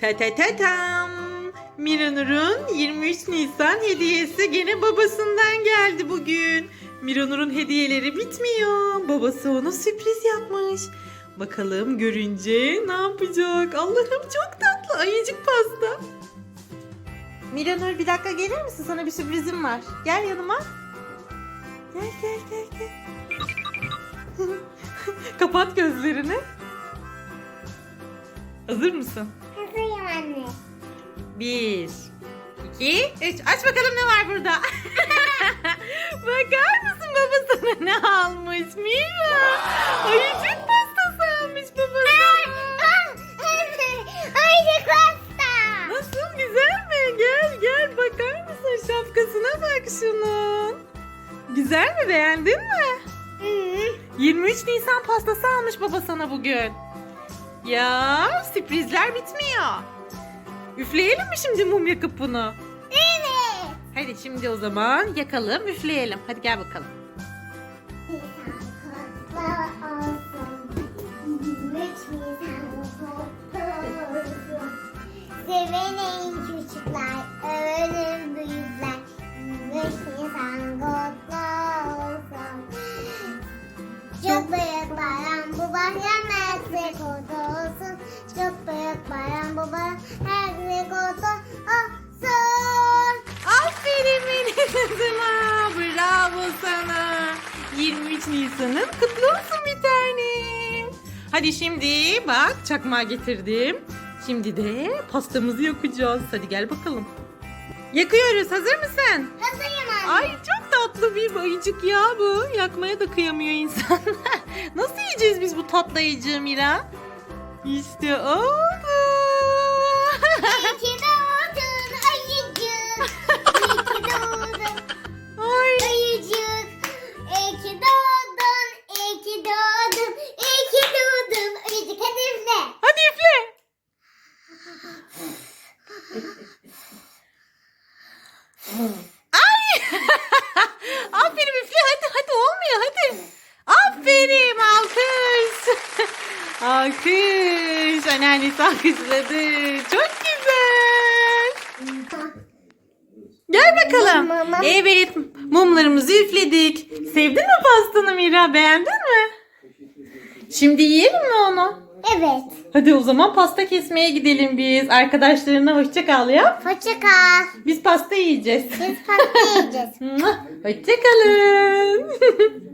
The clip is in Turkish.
Ta ta ta tam. Miranur'un 23 Nisan hediyesi gene babasından geldi bugün. Miranur'un hediyeleri bitmiyor. Babası ona sürpriz yapmış. Bakalım görünce ne yapacak? Allah'ım çok tatlı ayıcık pasta. Miranur bir dakika gelir misin? Sana bir sürprizim var. Gel yanıma. Gel gel gel gel. Kapat gözlerini. Hazır mısın? Anne. Bir, iki, üç. Aç bakalım ne var burada. Bakar mısın baba sana ne almış Mira? Ayıcık pastası almış baba sana. Ayşe Costa. Nasıl güzel mi? Gel gel bakar mısın şapkasına bak şunun. Güzel mi beğendin mi? 23 Nisan pastası almış baba sana bugün. Ya sürprizler bitmiyor. Üfleyelim mi şimdi mum yakıp bunu? Evet. Hadi şimdi o zaman yakalım, üfleyelim. Hadi gel bakalım. Kutlu olsun. 23 Nisan kutlu olsun. Sevenin çocuklar, öğrenin büyükler. 23 Nisan kutlu olsun. Çok büyük bayram bu bayram 23 Nisan'ın kutlu olsun bir tanem. Hadi şimdi bak çakmağı getirdim. Şimdi de pastamızı yakacağız. Hadi gel bakalım. Yakıyoruz. Hazır mısın? Hazırım anne. Ay çok tatlı bir ayıcık ya bu. Yakmaya da kıyamıyor insanlar. Nasıl yiyeceğiz biz bu tatlı ayıcığı Mira? İşte oldu. Ay. Aferin üfle hadi hadi olmuyor hadi. Aferin alkış. alkış. Anneannesi alkışladı. Çok güzel. Gel bakalım. Mama. Evet mumlarımızı üfledik. Sevdin mi pastanı Mira beğendin mi? Şimdi yiyelim mi onu? Evet. Hadi o zaman pasta kesmeye gidelim biz. Arkadaşlarına hoşça kal yap. Hoşça kal. Biz pasta yiyeceğiz. Biz pasta yiyeceğiz. Hoşça kalın.